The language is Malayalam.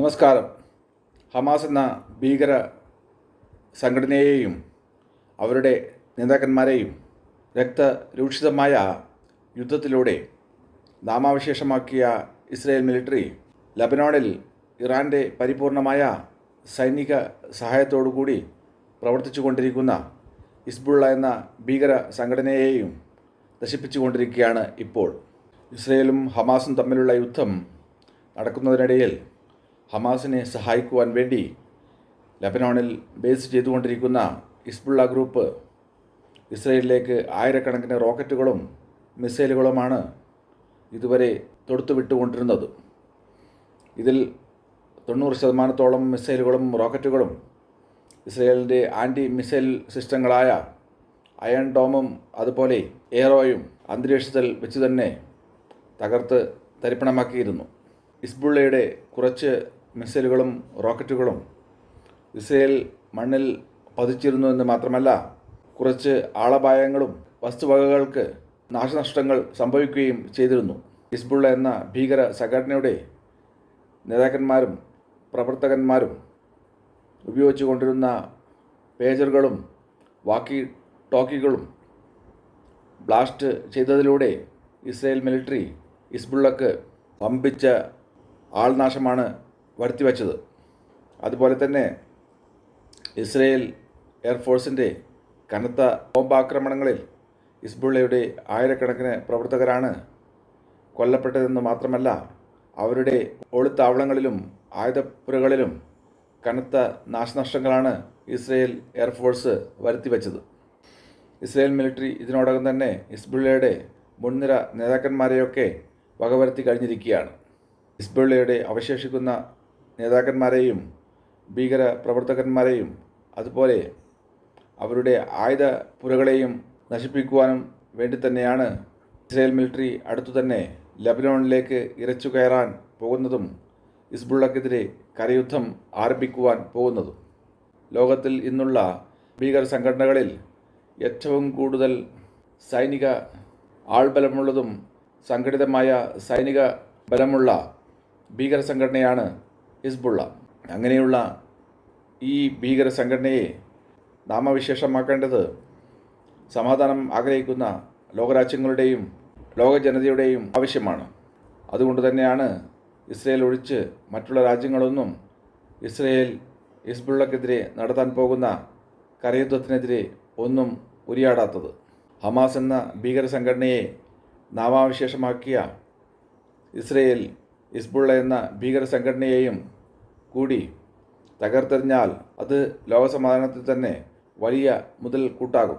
നമസ്കാരം. ഹമാസ് എന്ന ഭീകര സംഘടനയെയും അവരുടെ നേതാക്കന്മാരെയും രക്തരൂക്ഷിതമായ യുദ്ധത്തിലൂടെ നാമാവശേഷമാക്കിയ ഇസ്രായേൽ മിലിറ്ററി ലബനോണിൽ ഇറാന്റെ പരിപൂർണമായ സൈനിക സഹായത്തോടുകൂടി പ്രവർത്തിച്ചു കൊണ്ടിരിക്കുന്ന ഇസ്ബുള്ള എന്ന ഭീകര സംഘടനയെയും നശിപ്പിച്ചുകൊണ്ടിരിക്കുകയാണ് ഇപ്പോൾ. ഇസ്രയേലും ഹമാസും തമ്മിലുള്ള യുദ്ധം നടക്കുന്നതിനിടയിൽ ഹമാസിനെ സഹായിക്കുവാൻ വേണ്ടി ലബനോണിൽ ബേസ് ചെയ്തുകൊണ്ടിരിക്കുന്ന ഇസ്ബുള്ള ഗ്രൂപ്പ് ഇസ്രയേലിലേക്ക് ആയിരക്കണക്കിന് റോക്കറ്റുകളും മിസൈലുകളുമാണ് ഇതുവരെ തൊടുത്തുവിട്ടുകൊണ്ടിരുന്നത്. ഇതിൽ തൊണ്ണൂറ് ശതമാനത്തോളം മിസൈലുകളും റോക്കറ്റുകളും ഇസ്രയേലിന്റെ ആന്റി മിസൈൽ സിസ്റ്റങ്ങളായ അയൺ ഡോമും അതുപോലെ എയറോയും അന്തരീക്ഷത്തിൽ വെച്ച് തന്നെ തകർത്ത് തരിപ്പണമാക്കിയിരുന്നു. ഇസ്ബുള്ളയുടെ കുറച്ച് മിസൈലുകളും റോക്കറ്റുകളും ഇസ്രയേൽ മണ്ണിൽ പതിച്ചിരുന്നു എന്ന് മാത്രമല്ല കുറച്ച് ആളപായങ്ങളും വസ്തുവകകൾക്ക് നാശനഷ്ടങ്ങൾ സംഭവിക്കുകയും ചെയ്തിരുന്നു. ഹിസ്ബുള്ള എന്ന ഭീകര സംഘടനയുടെ നേതാക്കന്മാരും പ്രവർത്തകന്മാരും ഉപയോഗിച്ചു കൊണ്ടിരുന്ന പേജറുകളും വാക്കി ടോക്കികളും ബ്ലാസ്റ്റ് ചെയ്തതിലൂടെ ഇസ്രയേൽ മിലിറ്ററി ഹിസ്ബുള്ളക്ക് വമ്പിച്ച ആൾനാശമാണ് വരുത്തിവെച്ചത്. അതുപോലെ തന്നെ ഇസ്രയേൽ എയർഫോഴ്സിന്റെ കനത്ത ബോംബാക്രമണങ്ങളിൽ ഇസ്ബുള്ളയുടെ ആയിരക്കണക്കിന് പ്രവർത്തകരാണ് കൊല്ലപ്പെട്ടതെന്ന് മാത്രമല്ല അവരുടെ ഒളിത്താവളങ്ങളിലും ആയുധപ്പുരകളിലും കനത്ത നാശനഷ്ടങ്ങളാണ് ഇസ്രയേൽ എയർഫോഴ്സ് വരുത്തിവെച്ചത്. ഇസ്രയേൽ മിലിറ്ററി ഇതിനോടകം തന്നെ ഇസ്ബുള്ളയുടെ മുൻനിര നേതാക്കന്മാരെയൊക്കെ വകവരുത്തി കഴിഞ്ഞിരിക്കുകയാണ്. ഇസ്ബുള്ളയുടെ അവശേഷിക്കുന്ന നേതാക്കന്മാരെയും ഭീകര പ്രവർത്തകന്മാരെയും അതുപോലെ അവരുടെ ആയുധ പുരകളെയും നശിപ്പിക്കുവാനും വേണ്ടി തന്നെയാണ് ഇസ്രയേൽ മിലിറ്ററി അടുത്തു തന്നെ ലബനോണിലേക്ക് ഇരച്ചു കയറാൻ പോകുന്നതും ഇസ്ബുള്ളക്കെതിരെ കരയുദ്ധം ആരംഭിക്കുവാൻ പോകുന്നതും. ലോകത്തിൽ ഇന്നുള്ള ഭീകര സംഘടനകളിൽ ഏറ്റവും കൂടുതൽ സൈനിക ആൾബലമുള്ളതും സംഘടിതമായ സൈനിക ബലമുള്ള ഭീകര സംഘടനയാണ് ഹിസ്ബുള്ള. അങ്ങനെയുള്ള ഈ ഭീകര സംഘടനയെ നാമവിശേഷമാക്കേണ്ടത് സമാധാനം ആഗ്രഹിക്കുന്ന ലോകരാജ്യങ്ങളുടെയും ലോക ജനതയുടെയും ആവശ്യമാണ്. അതുകൊണ്ട് തന്നെയാണ് ഇസ്രയേൽ ഒഴിച്ച് മറ്റുള്ള രാജ്യങ്ങളൊന്നും ഇസ്രയേൽ ഹിസ്ബുള്ളക്കെതിരെ നടത്താൻ പോകുന്ന കരയുദ്ധത്തിനെതിരെ ഒന്നും ഉരിയാടാത്തത്. ഹമാസ് എന്ന ഭീകര സംഘടനയെ നാമാവിശേഷമാക്കിയ ഇസ്രയേൽ ഹിസ്ബുള്ള എന്ന ഭീകര സംഘടനയെയും കൂടി തകർത്തെറിഞ്ഞാൽ അത് ലോകസമാധാനത്തിൽ തന്നെ വലിയ മുതൽ കൂട്ടാകും